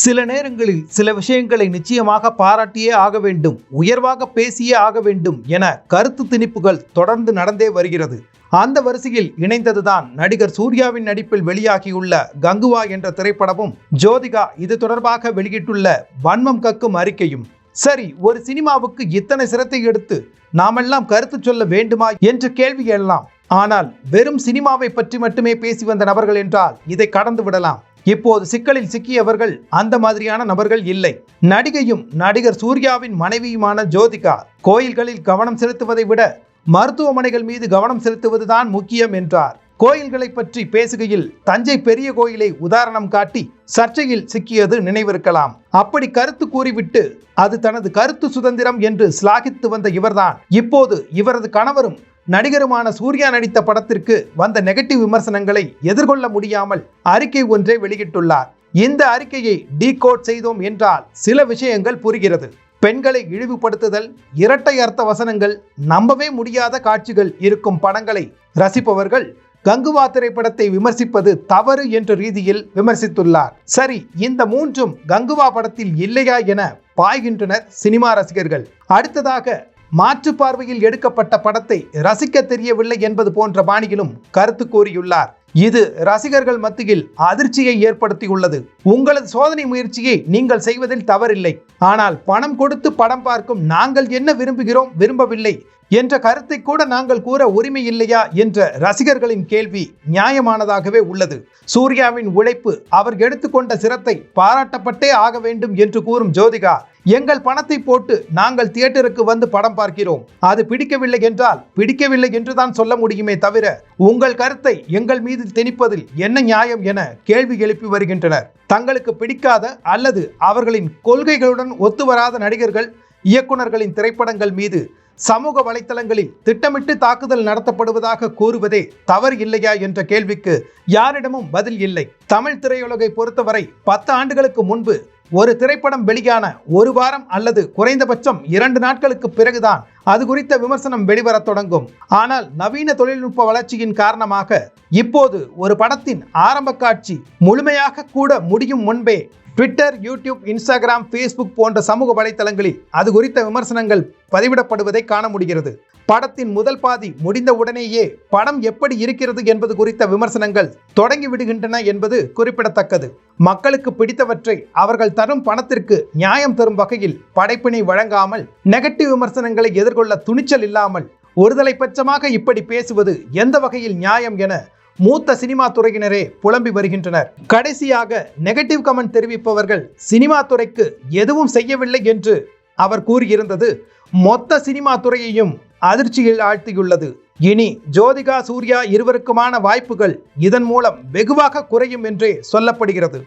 சில நேரங்களில் சில விஷயங்களை நிச்சயமாக பாராட்டியே ஆக வேண்டும் உயர்வாக பேசியே ஆக வேண்டும் என கருத்து திணிப்புகள் தொடர்ந்து நடந்தே வருகிறது. அந்த வரிசையில் இணைந்ததுதான் நடிகர் சூர்யாவின் நடிப்பில் வெளியாகியுள்ள கங்குவா என்ற திரைப்படமும் ஜோதிகா இது தொடர்பாக வெளியிட்டுள்ள வன்மம் கக்கும் அறிக்கையும். சரி ஒரு சினிமாவுக்கு இத்தனை சிரத்தை எடுத்து நாமெல்லாம் கருத்து சொல்ல வேண்டுமா என்ற கேள்வி எழலாம். ஆனால் வெறும் சினிமாவை பற்றி மட்டுமே பேசி வந்த நபர்கள் என்றால் இதை கடந்து விடலாம். இப்போது சிக்கலில் சிக்கியவர்கள் அந்த மாதிரியான நபர்கள் இல்லை. நடிகையும் நடிகர் சூர்யாவின் மனைவியுமான ஜோதிகா கோயில்களில் கவனம் செலுத்துவதை விட மருத்துவமனைகள் மீது கவனம் செலுத்துவதுதான் முக்கியம் என்றார். கோயில்களை பற்றி பேசுகையில் தஞ்சை பெரிய கோயிலை உதாரணம் காட்டி சர்ச்சையில் சிக்கியது நினைவிருக்கலாம். அப்படி கருத்து கூறிவிட்டு அது தனது கருத்து சுதந்திரம் என்று சிலாகித்து வந்த இவர்தான். இப்போது இவரது கணவரும் நடிகருமான சூர்யா நடித்த படத்திற்கு வந்த நெகட்டிவ் விமர்சனங்களை எதிர்கொள்ள முடியாமல் அறிக்கை ஒன்றை வெளியிட்டுள்ளார். இந்த அறிக்கையை டீகோட் செய்தோம் என்றால் சில விஷயங்கள் புரிகிறது. பெண்களை இழிவுபடுத்துதல் இரட்டை அர்த்த வசனங்கள் நம்பவே முடியாத காட்சிகள் இருக்கும் படங்களை ரசிப்பவர்கள் கங்குவா திரைப்படத்தை விமர்சிப்பது தவறு என்ற ரீதியில் விமர்சித்துள்ளார். சரி இந்த மூன்றும் கங்குவா படத்தில் இல்லையா என பாய்கின்றனர் சினிமா ரசிகர்கள். அடுத்ததாக மாற்று பார்வையில் எடுக்கப்பட்ட படத்தை ரசிக்க தெரியவில்லை என்பது போன்ற பாணியிலும் கருத்து கூறியுள்ளார். இது ரசிகர்கள் மத்தியில் அதிர்ச்சியை ஏற்படுத்தியுள்ளது. உங்களது சோதனை முயற்சியை நீங்கள் செய்வதில் தவறில்லை. ஆனால் பணம் கொடுத்து படம் பார்க்கும் நாங்கள் என்ன விரும்புகிறோம் விரும்பவில்லை என்ற கருத்தை கூட நாங்கள் கூற உரிமை இல்லையா என்ற ரசிகர்களின் கேள்வி நியாயமானதாகவே உள்ளது. சூர்யாவின் உழைப்பு அவர் எடுத்துக்கொண்ட சிரத்தை பாராட்டப்பட்டே ஆக வேண்டும் என்று கூறும் ஜோதிகா எங்கள் பணத்தை போட்டு நாங்கள் தியேட்டருக்கு வந்து படம் பார்க்கிறோம். அது பிடிக்கவில்லை என்றால் பிடிக்கவில்லை என்றுதான் சொல்ல முடியுமே தவிர உங்கள் கருத்தை எங்கள் மீது திணிப்பதில் என்ன நியாயம் என கேள்வி எழுப்பி வருகின்றனர். தங்களுக்கு பிடிக்காத அல்லது அவர்களின் கொள்கைகளுடன் ஒத்துவராத நடிகர்கள் இயக்குனர்களின் திரைப்படங்கள் மீது சமூக வலைத்தளங்களில் திட்டமிட்டு தாக்குதல் நடத்தப்படுவதாக கூறுவதே தவறு இல்லையா என்ற கேள்விக்கு யாரிடமும் பதில் இல்லை. தமிழ் திரையுலகை பொறுத்தவரை பத்து ஆண்டுகளுக்கு முன்பு ஒரு திரைப்படம் வெளியான ஒரு வாரம் அல்லது குறைந்தபட்சம் இரண்டு நாட்களுக்கு பிறகுதான் அது குறித்த விமர்சனம் வெளிவரத் தொடங்கும். ஆனால் நவீன தொழில்நுட்ப வளர்ச்சியின் காரணமாக இப்போது ஒரு படத்தின் ஆரம்ப காட்சி முழுமையாக கூட முடியும் முன்பே ட்விட்டர் யூடியூப் இன்ஸ்டாகிராம் ஃபேஸ்புக் போன்ற சமூக வலைத்தளங்களில் அது குறித்த விமர்சனங்கள் பதிவிடப்படுவதை காண முடிகிறது. படத்தின் முதல் பாதி முடிந்த உடனேயே படம் எப்படி இருக்கிறது என்பது குறித்த விமர்சனங்கள் தொடங்கி விடுகின்றன என்பது குறிப்பிடத்தக்கது. மக்களுக்கு பிடித்தவற்றை அவர்கள் தரும் பணத்திற்கு நியாயம் தரும் வகையில் படைப்பினை வழங்காமல் நெகட்டிவ் விமர்சனங்களை எதிர்கொள்ள துணிச்சல் இல்லாமல் ஒருதலை பட்சமாக இப்படி பேசுவது எந்த வகையில் நியாயம் என மூத்த சினிமா துறையினரே புலம்பி வருகின்றனர். கடைசியாக நெகட்டிவ் கமெண்ட் தெரிவிப்பவர்கள் சினிமா துறைக்கு எதுவும் செய்யவில்லை என்று அவர் கூறியிருந்தது. மொத்த சினிமா துறையையும் அதிர்ச்சியில் ஆழ்த்தியுள்ளது. இனி ஜோதிகா சூர்யா இருவருக்குமான வாய்ப்புகள் இதன் மூலம் வெகுவாக குறையும் என்றே சொல்லப்படுகிறது.